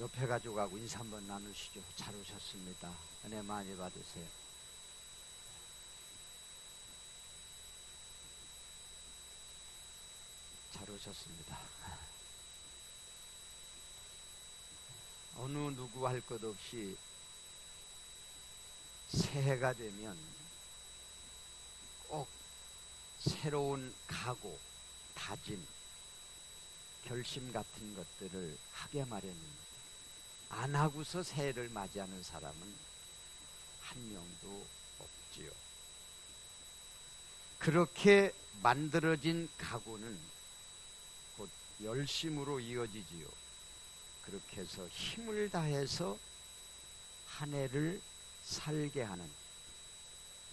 옆에 가져가고 인사 한번 나누시죠. 잘 오셨습니다. 은혜 많이 받으세요. 잘 오셨습니다. 어느 누구 할 것 없이 새해가 되면 꼭 새로운 각오, 다짐, 결심 같은 것들을 하게 마련입니다. 안 하고서 새해를 맞이하는 사람은 한 명도 없지요. 그렇게 만들어진 각오는 곧 열심으로 이어지지요. 그렇게 해서 힘을 다해서 한 해를 살게 하는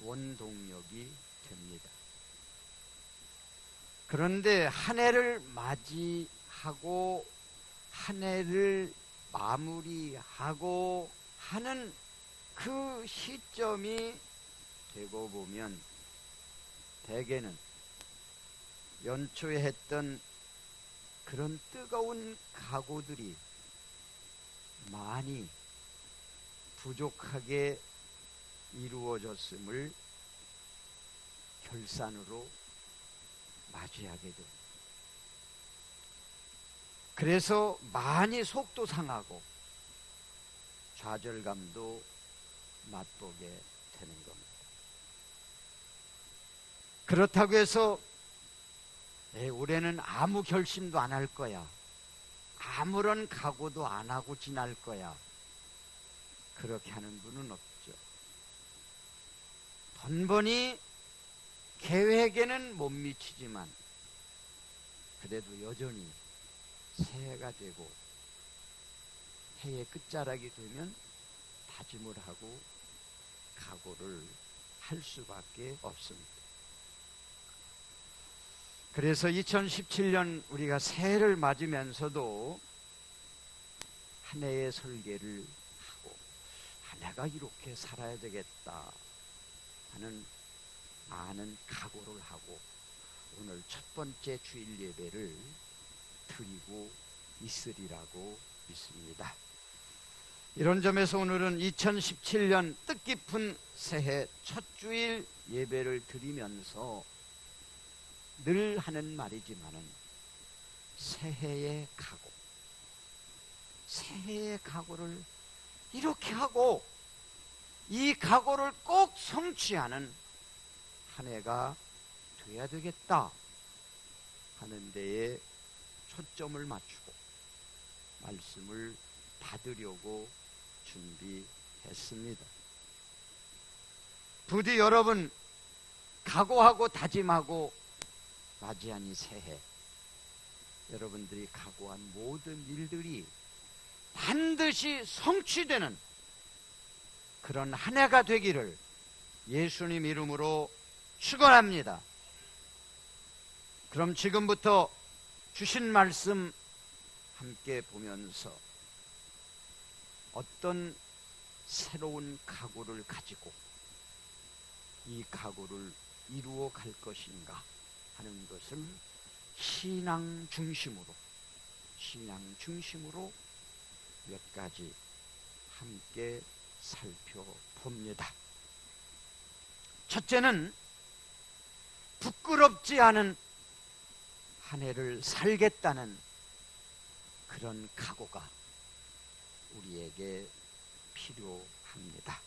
원동력이 됩니다. 그런데 한 해를 맞이하고 한 해를 마무리하고 하는 그 시점이 되고 보면 대개는 연초에 했던 그런 뜨거운 각오들이 많이 부족하게 이루어졌음을 결산으로 맞이하게 됩니다. 그래서 많이 속도 상하고 좌절감도 맛보게 되는 겁니다. 그렇다고 해서 에이, 올해는 아무 결심도 안 할 거야. 아무런 각오도 안 하고 지날 거야. 그렇게 하는 분은 없죠. 번번이 계획에는 못 미치지만 그래도 여전히 새해가 되고 해의 끝자락이 되면 다짐을 하고 각오를 할 수밖에 없습니다. 그래서 2017년 우리가 새해를 맞으면서도 한 해의 설계를 하고 한 해가 이렇게 살아야 되겠다 하는 아는 각오를 하고 오늘 첫 번째 주일 예배를 드리고 있으리라고 믿습니다. 이런 점에서 오늘은 2017년 뜻깊은 새해 첫 주일 예배를 드리면서 늘 하는 말이지만은 새해의 각오, 새해의 각오를 이렇게 하고 이 각오를 꼭 성취하는 한 해가 돼야 되겠다 하는 데에 초점을 맞추고 말씀을 받으려고 준비했습니다. 부디 여러분 각오하고 다짐하고 맞이한 이 새해 여러분들이 각오한 모든 일들이 반드시 성취되는 그런 한 해가 되기를 예수님 이름으로 축원합니다. 그럼 지금부터 주신 말씀 함께 보면서 어떤 새로운 각오를 가지고 이 각오를 이루어 갈 것인가 하는 것을 신앙 중심으로 신앙 중심으로 몇 가지 함께 살펴봅니다. 첫째는 부끄럽지 않은 한 해를 살겠다는 그런 각오가 우리에게 필요합니다.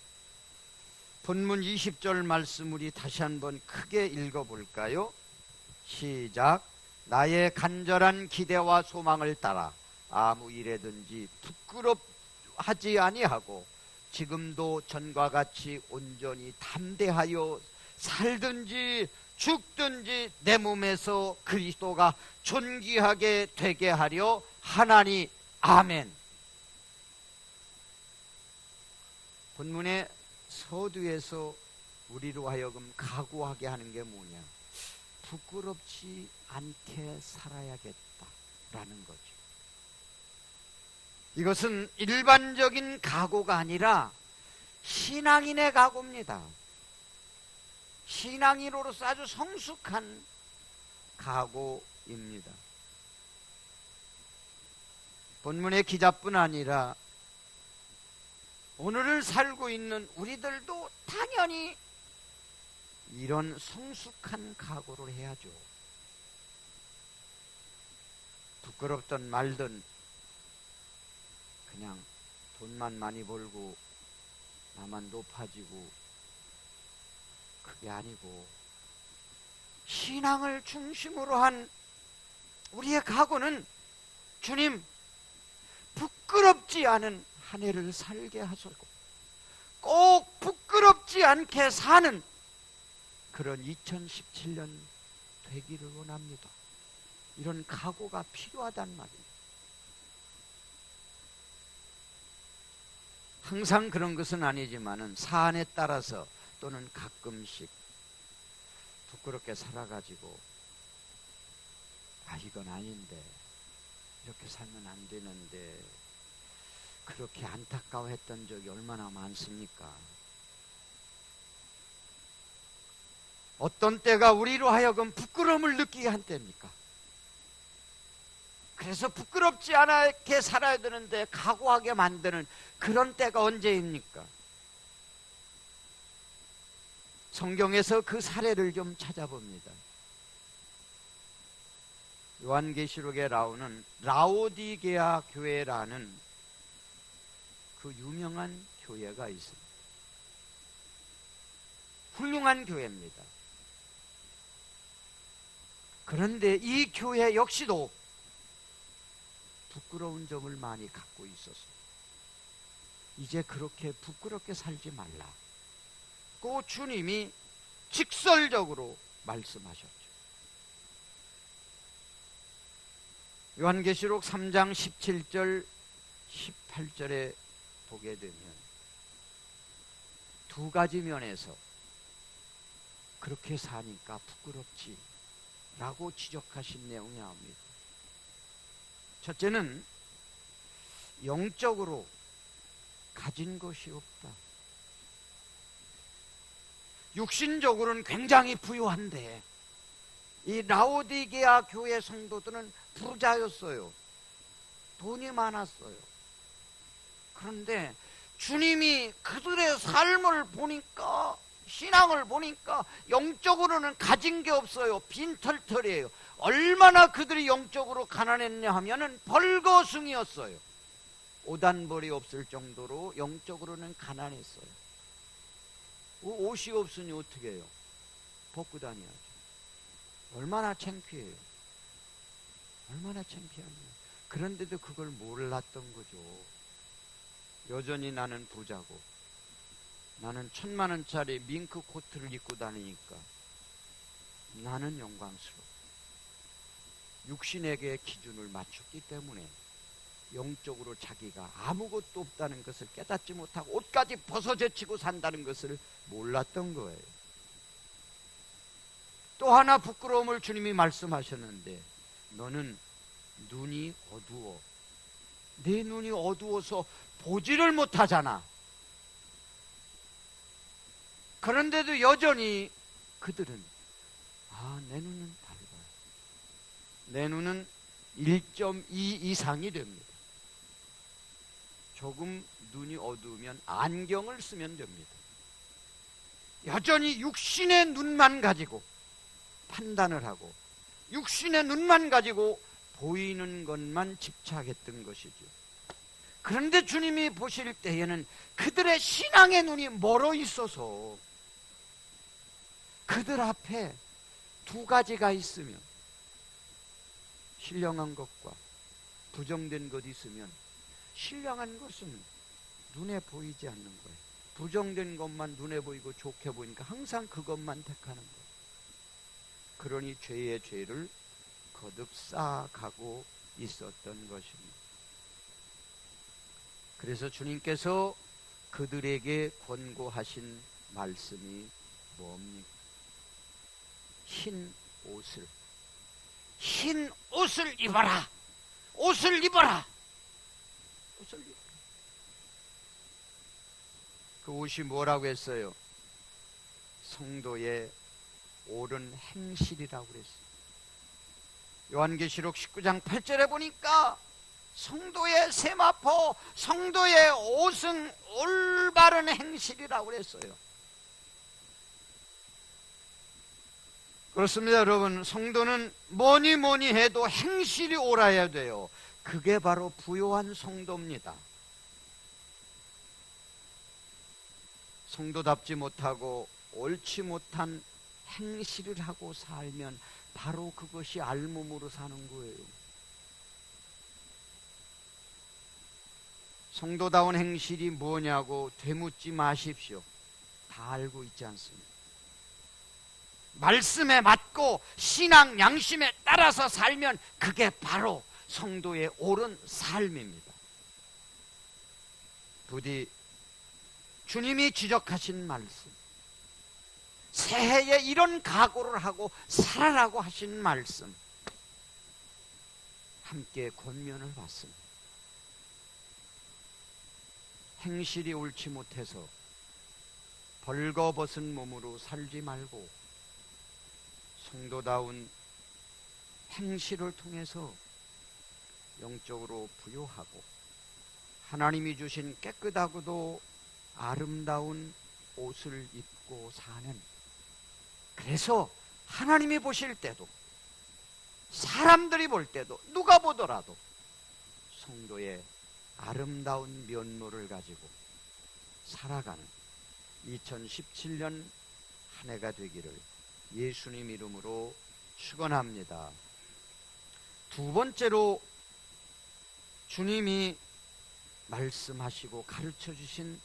본문 20절 말씀 우리 다시 한번 크게 읽어볼까요? 시작. 나의 간절한 기대와 소망을 따라 아무 일에든지 부끄럽하지 아니하고 지금도 전과 같이 온전히 담대하여 살든지 죽든지 내 몸에서 그리스도가 존귀하게 되게 하려 하나니 아멘. 본문의 서두에서 우리로 하여금 각오하게 하는 게 뭐냐? 부끄럽지 않게 살아야겠다라는 거죠. 이것은 일반적인 각오가 아니라 신앙인의 각오입니다. 신앙인으로서 아주 성숙한 각오입니다. 본문의 기자뿐 아니라 오늘을 살고 있는 우리들도 당연히 이런 성숙한 각오를 해야죠. 부끄럽던 말든 그냥 돈만 많이 벌고 나만 높아지고 그게 아니고 신앙을 중심으로 한 우리의 각오는 주님 부끄럽지 않은 한 해를 살게 하소서 꼭 부끄럽지 않게 사는 그런 2017년 되기를 원합니다. 이런 각오가 필요하단 말이에요. 항상 그런 것은 아니지만은 사안에 따라서 또는 가끔씩 부끄럽게 살아가지고 아 이건 아닌데 이렇게 살면 안 되는데 그렇게 안타까워했던 적이 얼마나 많습니까? 어떤 때가 우리로 하여금 부끄러움을 느끼게 한 때입니까? 그래서 부끄럽지 않게 살아야 되는데 각오하게 만드는 그런 때가 언제입니까? 성경에서 그 사례를 좀 찾아봅니다. 요한계시록에 나오는 라오디게아 교회라는 그 유명한 교회가 있습니다. 훌륭한 교회입니다. 그런데 이 교회 역시도 부끄러운 점을 많이 갖고 있었어요. 이제 그렇게 부끄럽게 살지 말라. 고 주님이 직설적으로 말씀하셨죠. 요한계시록 3장 17절 18절에 보게 되면 두 가지 면에서 그렇게 사니까 부끄럽지 라고 지적하신 내용이 나옵니다. 첫째는 영적으로 가진 것이 없다. 육신적으로는 굉장히 부유한데 이 라오디게아 교회 성도들은 부자였어요. 돈이 많았어요. 그런데 주님이 그들의 삶을 보니까 신앙을 보니까 영적으로는 가진 게 없어요. 빈털털이에요. 얼마나 그들이 영적으로 가난했냐 하면은 벌거숭이었어요. 오단벌이 없을 정도로 영적으로는 가난했어요. 옷이 없으니 어떻게 해요? 벗고 다녀야죠. 얼마나 창피해요. 얼마나 창피합니까? 그런데도 그걸 몰랐던 거죠. 여전히 나는 부자고 나는 천만 원짜리 밍크 코트를 입고 다니니까 나는 영광스러워. 육신에게 기준을 맞췄기 때문에 영적으로 자기가 아무것도 없다는 것을 깨닫지 못하고 옷까지 벗어 제치고 산다는 것을 몰랐던 거예요. 또 하나 부끄러움을 주님이 말씀하셨는데 너는 눈이 어두워. 내 눈이 어두워서 보지를 못하잖아. 그런데도 여전히 그들은 아, 내 눈은 밝아요. 내 눈은 1.2 이상이 됩니다. 조금 눈이 어두우면 안경을 쓰면 됩니다. 여전히 육신의 눈만 가지고 판단을 하고 육신의 눈만 가지고 보이는 것만 집착했던 것이죠. 그런데 주님이 보실 때에는 그들의 신앙의 눈이 멀어 있어서 그들 앞에 두 가지가 있으면 신령한 것과 부정된 것이 있으면 신령한 것은 눈에 보이지 않는 거예요. 부정된 것만 눈에 보이고 좋게 보이니까 항상 그것만 택하는 거예요. 그러니 죄의 죄를 거듭 쌓아가고 있었던 것입니다. 그래서 주님께서 그들에게 권고하신 말씀이 뭡니까? 흰 옷을 흰 옷을 입어라. 옷을 입어라. 옷을 입어라. 그 옷이 뭐라고 했어요? 성도의 옳은 행실이라고 그랬어요. 요한계시록 19장 8절에 보니까 성도의 세마포, 성도의 오승 올바른 행실이라고 그랬어요. 그렇습니다, 여러분. 성도는 뭐니 뭐니 해도 행실이 옳아야 돼요. 그게 바로 부요한 성도입니다. 성도답지 못하고 옳지 못한 행실을 하고 살면 바로 그것이 알몸으로 사는 거예요. 성도다운 행실이 뭐냐고 되묻지 마십시오. 다 알고 있지 않습니까? 말씀에 맞고 신앙 양심에 따라서 살면 그게 바로 성도의 옳은 삶입니다. 부디 주님이 지적하신 말씀, 새해에 이런 각오를 하고 살아라고 하신 말씀, 함께 권면을 받습니다. 행실이 옳지 못해서 벌거벗은 몸으로 살지 말고 성도다운 행실을 통해서 영적으로 부요하고 하나님이 주신 깨끗하고도 아름다운 옷을 입고 사는 그래서 하나님이 보실 때도 사람들이 볼 때도 누가 보더라도 성도의 아름다운 면모를 가지고 살아가는 2017년 한 해가 되기를 예수님 이름으로 축원합니다. 두 번째로 주님이 말씀하시고 가르쳐 주신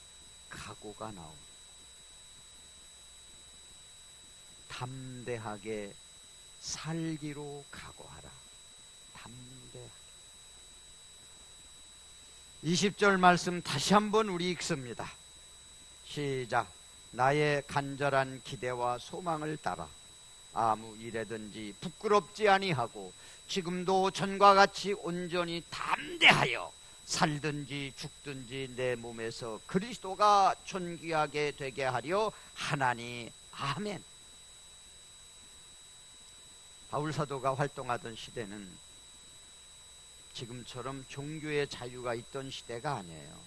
각오가 나옵니다. 담대하게 살기로 각오하라. 담대하게. 20절 말씀 다시 한번 우리 읽습니다. 시작. 나의 간절한 기대와 소망을 따라 아무 일에든지 부끄럽지 아니하고 지금도 전과 같이 온전히 담대하여 살든지 죽든지 내 몸에서 그리스도가 존귀하게 되게 하려 하나니 아멘. 바울 사도가 활동하던 시대는 지금처럼 종교의 자유가 있던 시대가 아니에요.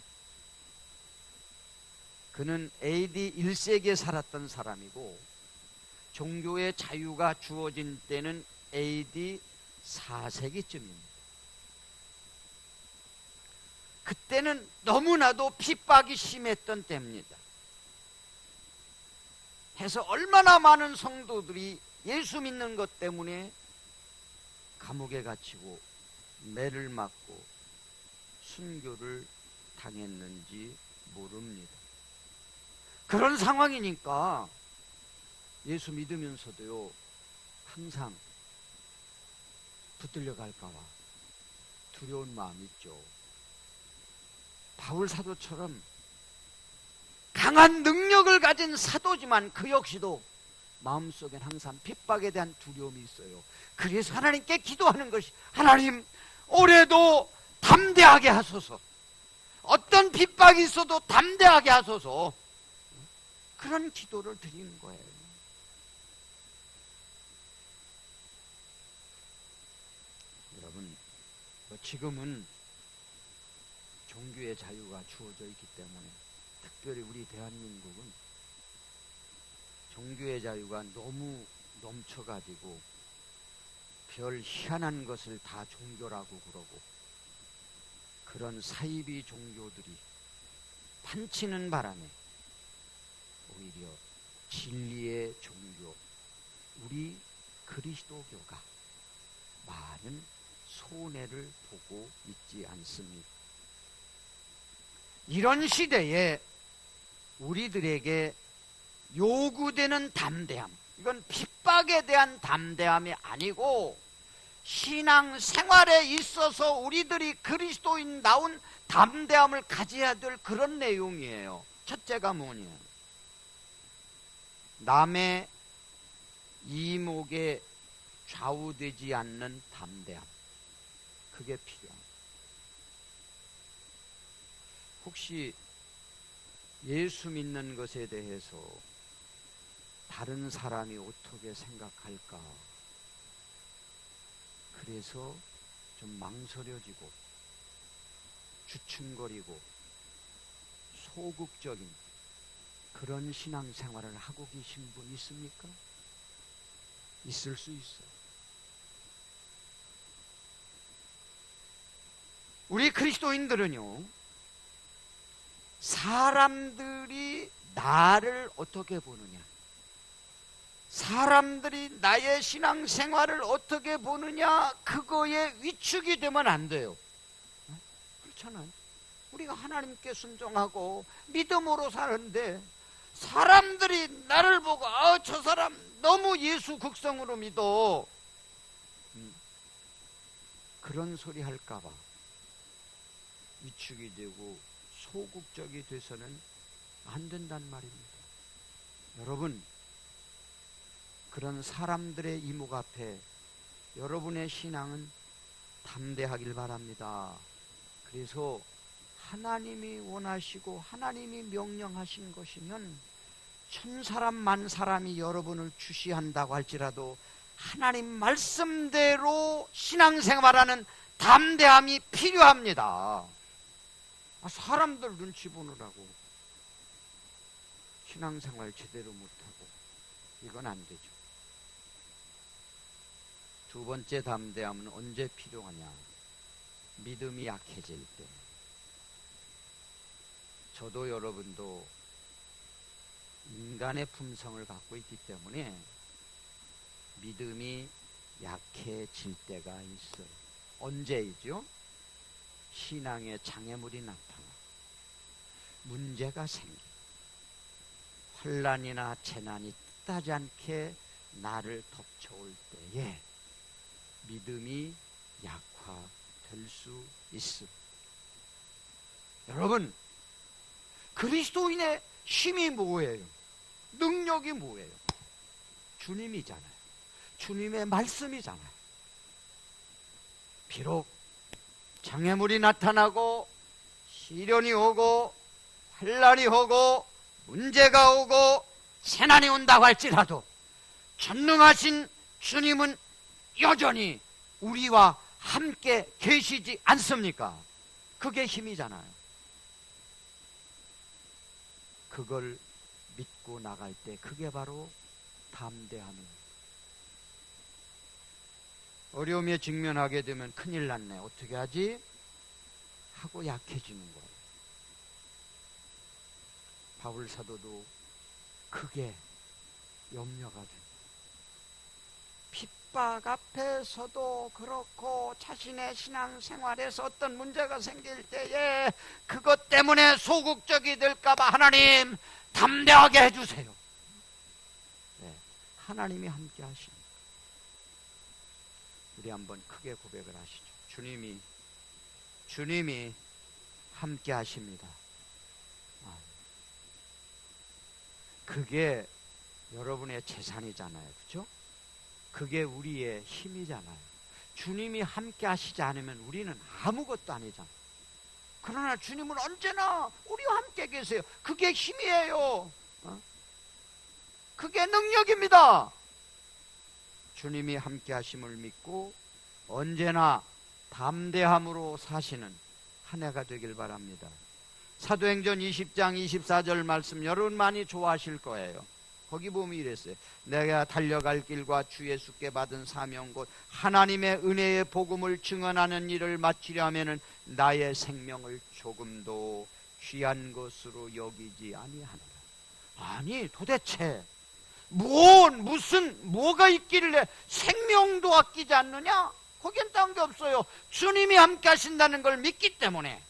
그는 AD 1세기에 살았던 사람이고 종교의 자유가 주어진 때는 AD 4세기쯤입니다. 그때는 너무나도 핍박이 심했던 때입니다. 해서 얼마나 많은 성도들이 예수 믿는 것 때문에 감옥에 갇히고 매를 맞고 순교를 당했는지 모릅니다. 그런 상황이니까 예수 믿으면서도요, 항상 붙들려 갈까봐 두려운 마음이 있죠. 바울 사도처럼 강한 능력을 가진 사도지만 그 역시도 마음속엔 항상 핍박에 대한 두려움이 있어요. 그래서 하나님께 기도하는 것이 하나님 올해도 담대하게 하소서. 어떤 핍박이 있어도 담대하게 하소서. 그런 기도를 드리는 거예요. 여러분, 뭐 지금은 종교의 자유가 주어져 있기 때문에 특별히 우리 대한민국은 종교의 자유가 너무 넘쳐가지고 별 희한한 것을 다 종교라고 그러고 그런 사이비 종교들이 판치는 바람에 오히려 진리의 종교 우리 그리스도교가 많은 손해를 보고 있지 않습니다. 이런 시대에 우리들에게 요구되는 담대함, 이건 핍박에 대한 담대함이 아니고 신앙 생활에 있어서 우리들이 그리스도인 나온 담대함을 가져야 될 그런 내용이에요. 첫째가 뭐냐? 남의 이목에 좌우되지 않는 담대함. 그게 필요합니다. 혹시 예수 믿는 것에 대해서 다른 사람이 어떻게 생각할까? 그래서 좀 망설여지고 주춤거리고 소극적인 그런 신앙생활을 하고 계신 분 있습니까? 있을 수 있어요. 우리 그리스도인들은요, 사람들이 나를 어떻게 보느냐, 사람들이 나의 신앙생활을 어떻게 보느냐, 그거에 위축이 되면 안 돼요. 어? 그렇잖아요. 우리가 하나님께 순종하고 믿음으로 사는데, 사람들이 나를 보고, 아, 저 사람 너무 예수 극성으로 믿어. 음, 그런 소리 할까봐. 위축이 되고 소극적이 돼서는 안 된단 말입니다. 여러분, 그런 사람들의 이목 앞에 여러분의 신앙은 담대하길 바랍니다. 그래서 하나님이 원하시고 하나님이 명령하신 것이면 천 사람 만 사람이 여러분을 주시한다고 할지라도 하나님 말씀대로 신앙생활하는 담대함이 필요합니다. 아, 사람들 눈치 보느라고 신앙생활 제대로 못하고 이건 안 되죠. 두 번째 담대함은 언제 필요하냐? 믿음이 약해질 때. 저도 여러분도 인간의 품성을 갖고 있기 때문에 믿음이 약해질 때가 있어요. 언제이죠? 신앙에 장애물이 나타나 문제가 생기 환란이나 재난이 뜻하지 않게 나를 덮쳐올 때에 믿음이 약화될 수 있습니다. 여러분 그리스도인의 힘이 뭐예요? 능력이 뭐예요? 주님이잖아요. 주님의 말씀이잖아요. 비록 장애물이 나타나고 시련이 오고 환란이 오고 문제가 오고 재난이 온다고 할지라도 전능하신 주님은 여전히 우리와 함께 계시지 않습니까? 그게 힘이잖아요. 그걸 믿고 나갈 때 그게 바로 담대함입니다. 어려움에 직면하게 되면 큰일 났네. 어떻게 하지? 하고 약해지는 거예요. 바울 사도도 그게 염려가 됩니다. 핍박 앞에서도 그렇고 자신의 신앙생활에서 어떤 문제가 생길 때에 그것 때문에 소극적이 될까봐 하나님 담대하게 해주세요. 네, 하나님이 함께 하십니다. 우리 한번 크게 고백을 하시죠. 주님이 주님이 함께 하십니다. 아, 그게 여러분의 재산이잖아요. 그죠? 그게 우리의 힘이잖아요. 주님이 함께 하시지 않으면 우리는 아무것도 아니잖아요. 그러나 주님은 언제나 우리와 함께 계세요. 그게 힘이에요. 어? 그게 능력입니다. 주님이 함께 하심을 믿고 언제나 담대함으로 사시는 한 해가 되길 바랍니다. 사도행전 20장 24절 말씀 여러분 많이 좋아하실 거예요. 거기 보면 이랬어요. 내가 달려갈 길과 주 예수께 받은 사명 곧 하나님의 은혜의 복음을 증언하는 일을 마치려면은 나의 생명을 조금도 귀한 것으로 여기지 아니하노라. 아니 도대체 뭔 무슨 뭐가 있길래 생명도 아끼지 않느냐? 거긴 딴 게 없어요. 주님이 함께 하신다는 걸 믿기 때문에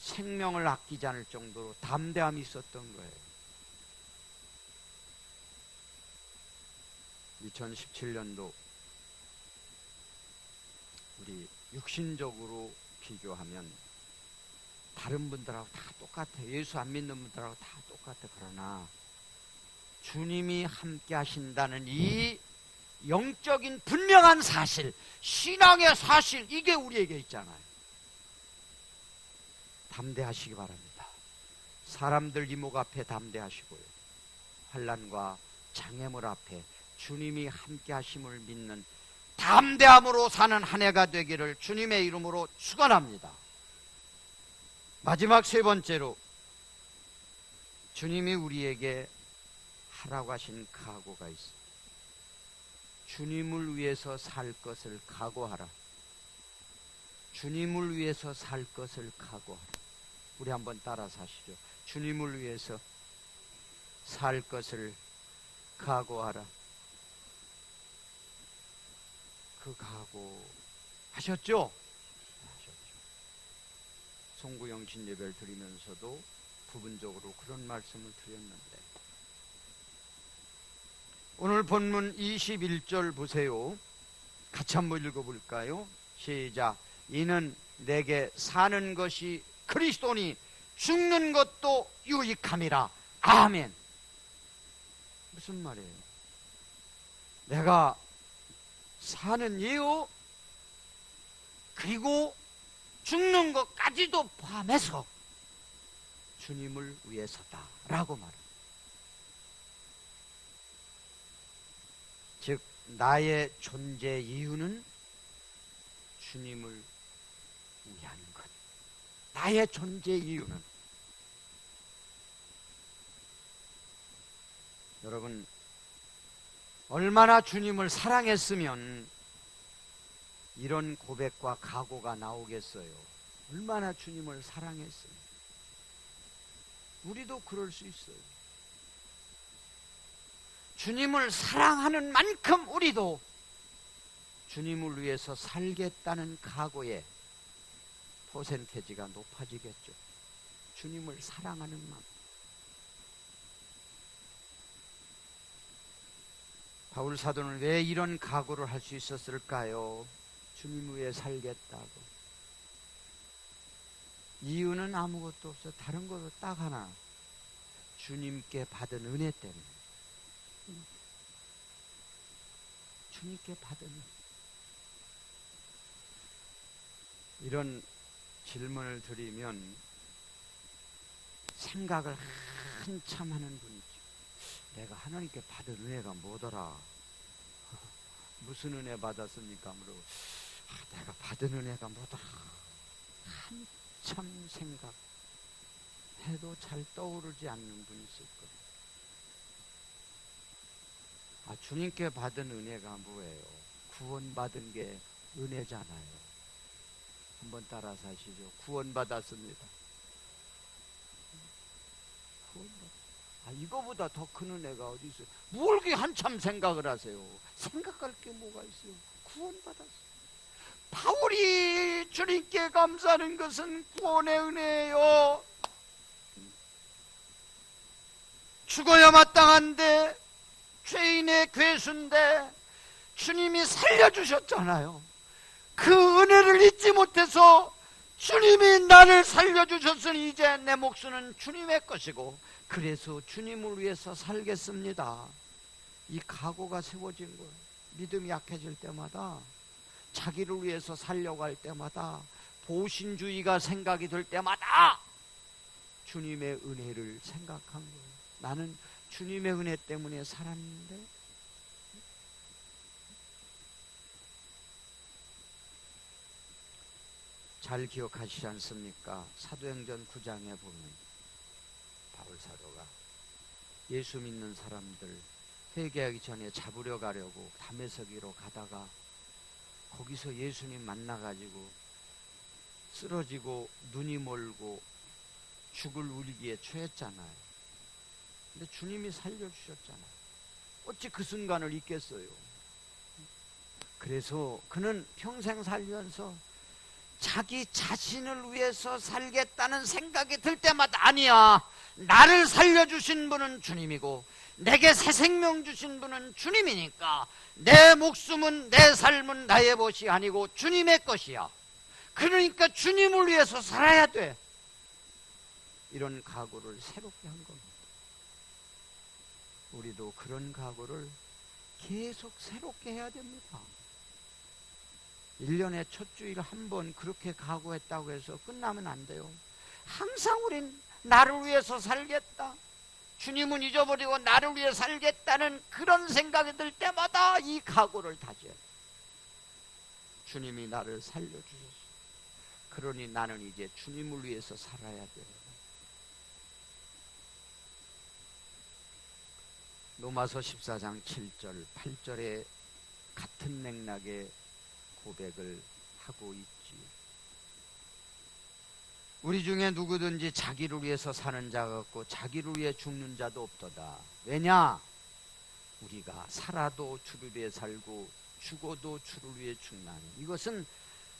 생명을 아끼지 않을 정도로 담대함이 있었던 거예요. 2017년도 우리 육신적으로 비교하면 다른 분들하고 다 똑같아. 예수 안 믿는 분들하고 다 똑같아. 그러나 주님이 함께 하신다는 이 영적인 분명한 사실, 신앙의 사실, 이게 우리에게 있잖아요. 담대하시기 바랍니다. 사람들 이목 앞에 담대하시고요. 환란과 장애물 앞에 주님이 함께 하심을 믿는 담대함으로 사는 한 해가 되기를 주님의 이름으로 축원합니다. 마지막 세 번째로 주님이 우리에게 하라고 하신 각오가 있어. 주님을 위해서 살 것을 각오하라. 주님을 위해서 살 것을 각오하라. 우리 한번 따라 사시죠. 주님을 위해서 살 것을 각오하라. 그 각오 하셨죠? 하셨죠. 송구영 신 예배를 드리면서도 부분적으로 그런 말씀을 드렸는데 오늘 본문 21절 보세요. 같이 한번 읽어볼까요? 시작. 이는 내게 사는 것이 그리스도니 죽는 것도 유익함이라. 아멘. 무슨 말이에요? 내가 사는 이유 그리고 죽는 것까지도 포함해서 주님을 위해서다라고 말합니다. 나의 존재 이유는 주님을 위한 것. 나의 존재 이유는 여러분 얼마나 주님을 사랑했으면 이런 고백과 각오가 나오겠어요. 얼마나 주님을 사랑했으면 우리도 그럴 수 있어요. 주님을 사랑하는 만큼 우리도 주님을 위해서 살겠다는 각오에 퍼센테지가 높아지겠죠. 주님을 사랑하는 만큼. 바울 사도는 왜 이런 각오를 할 수 있었을까요? 주님 위해 살겠다고. 이유는 아무것도 없어. 다른 것도 딱 하나. 주님께 받은 은혜 때문에. 주님께 은혜. 이런 질문을 드리면 생각을 한참 하는 분이죠. 내가 하나님께 받은 은혜가 뭐더라? 무슨 은혜 받았습니까? 물어 아, 내가 받은 은혜가 뭐더라? 한참 생각해도 잘 떠오르지 않는 분이 있을 거예요. 아, 주님께 받은 은혜가 뭐예요? 구원받은 게 은혜잖아요. 한번 따라서 하시죠. 구원받았습니다. 구원받 아, 이거보다 더 큰 은혜가 어디 있어요? 뭘 그렇게 한참 생각을 하세요? 생각할 게 뭐가 있어요? 구원받았어요. 바울이 주님께 감사하는 것은 구원의 은혜예요. 죽어야 마땅한데 죄인의 괴수인데 주님이 살려주셨잖아요. 그 은혜를 잊지 못해서 주님이 나를 살려주셨으니 이제 내 목숨은 주님의 것이고 그래서 주님을 위해서 살겠습니다. 이 각오가 세워진 거예요. 믿음이 약해질 때마다 자기를 위해서 살려고 할 때마다 보신주의가 생각이 들 때마다 주님의 은혜를 생각한 거예요. 나는 주님의 은혜 때문에 살았는데 잘 기억하시지 않습니까? 사도행전 9장에 보면 바울 사도가 예수 믿는 사람들 회개하기 전에 잡으려 가려고 담에서기로 가다가 거기서 예수님 만나가지고 쓰러지고 눈이 멀고 죽을 울기에 처했잖아요. 근데 주님이 살려주셨잖아요. 어찌 그 순간을 잊겠어요. 그래서 그는 평생 살면서 자기 자신을 위해서 살겠다는 생각이 들 때마다 아니야. 나를 살려주신 분은 주님이고 내게 새 생명 주신 분은 주님이니까 내 목숨은 내 삶은 나의 것이 아니고 주님의 것이야. 그러니까 주님을 위해서 살아야 돼. 이런 각오를 새롭게 한 겁니다. 우리도 그런 각오를 계속 새롭게 해야 됩니다. 1년에 첫 주일 한 번 그렇게 각오했다고 해서 끝나면 안 돼요. 항상 우린 나를 위해서 살겠다. 주님은 잊어버리고 나를 위해 살겠다는 그런 생각이 들 때마다 이 각오를 다져야 돼. 주님이 나를 살려주셨어. 그러니 나는 이제 주님을 위해서 살아야 돼. 로마서 14장 7절, 8절에 같은 맥락의 고백을 하고 있지. 우리 중에 누구든지 자기를 위해서 사는 자가 없고 자기를 위해 죽는 자도 없도다. 왜냐? 우리가 살아도 주를 위해 살고 죽어도 주를 위해 죽나니 이것은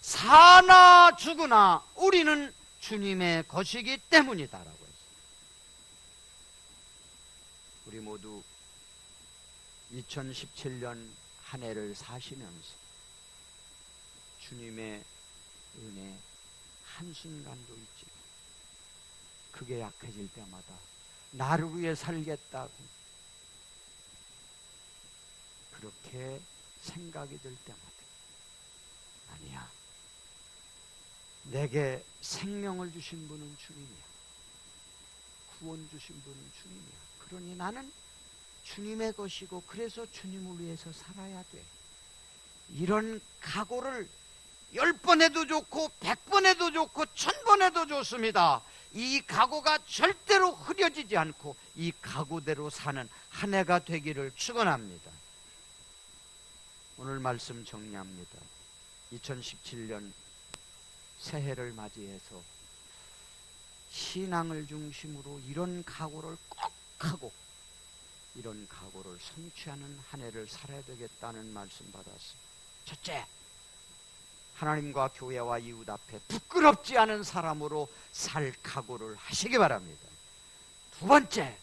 사나 죽으나 우리는 주님의 것이기 때문이다라고 했어요. 우리 모두 2017년 한 해를 사시면서 주님의 은혜 한순간도 있지 그게 약해질 때마다 나를 위해 살겠다고 그렇게 생각이 들 때마다 아니야. 내게 생명을 주신 분은 주님이야. 구원 주신 분은 주님이야. 그러니 나는 주님의 것이고 그래서 주님을 위해서 살아야 돼 이런 각오를 열 번 해도 좋고 백 번 해도 좋고 천 번 해도 좋습니다. 이 각오가 절대로 흐려지지 않고 이 각오대로 사는 한 해가 되기를 축원합니다. 오늘 말씀 정리합니다. 2017년 새해를 맞이해서 신앙을 중심으로 이런 각오를 꼭 하고 이런 각오를 성취하는 한 해를 살아야 되겠다는 말씀 받았습니다. 첫째, 하나님과 교회와 이웃 앞에 부끄럽지 않은 사람으로 살 각오를 하시기 바랍니다. 두 번째,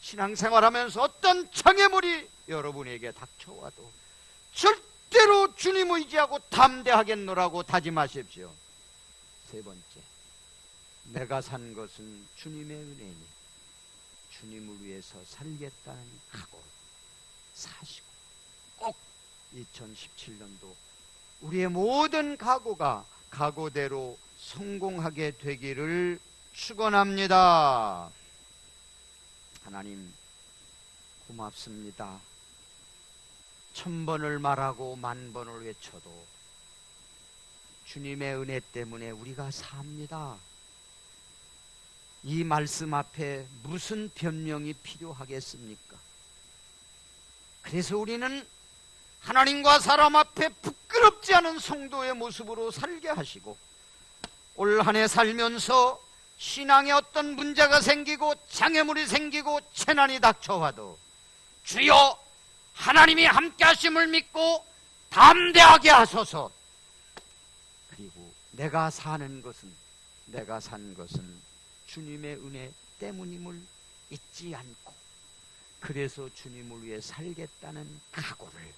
신앙생활하면서 어떤 장애물이 여러분에게 닥쳐와도 절대로 주님 의지하고 담대하겠노라고 다짐하십시오. 세 번째, 내가 산 것은 주님의 은혜니 주님을 위해서 살겠다는 각오를 사시고 꼭 2017년도 우리의 모든 각오가 각오대로 성공하게 되기를 축원합니다. 하나님 고맙습니다. 천 번을 말하고 만 번을 외쳐도 주님의 은혜 때문에 우리가 삽니다. 이 말씀 앞에 무슨 변명이 필요하겠습니까? 그래서 우리는 하나님과 사람 앞에 부끄럽지 않은 성도의 모습으로 살게 하시고 올 한 해 살면서 신앙에 어떤 문제가 생기고 장애물이 생기고 재난이 닥쳐와도 주여 하나님이 함께 하심을 믿고 담대하게 하소서 그리고 내가 사는 것은 내가 산 것은 주님의 은혜 때문임을 잊지 않고 그래서 주님을 위해 살겠다는 각오를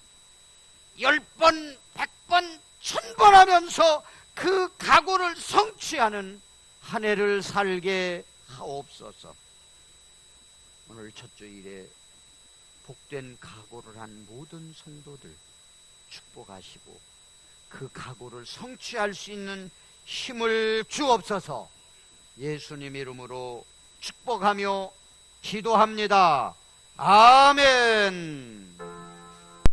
열 번, 백 번, 천 번 하면서 그 각오를 성취하는 한 해를 살게 하옵소서. 오늘 첫 주일에 복된 각오를 한 모든 성도들 축복하시고 그 각오를 성취할 수 있는 힘을 주옵소서. 예수님 이름으로 축복하며 기도합니다. 아멘.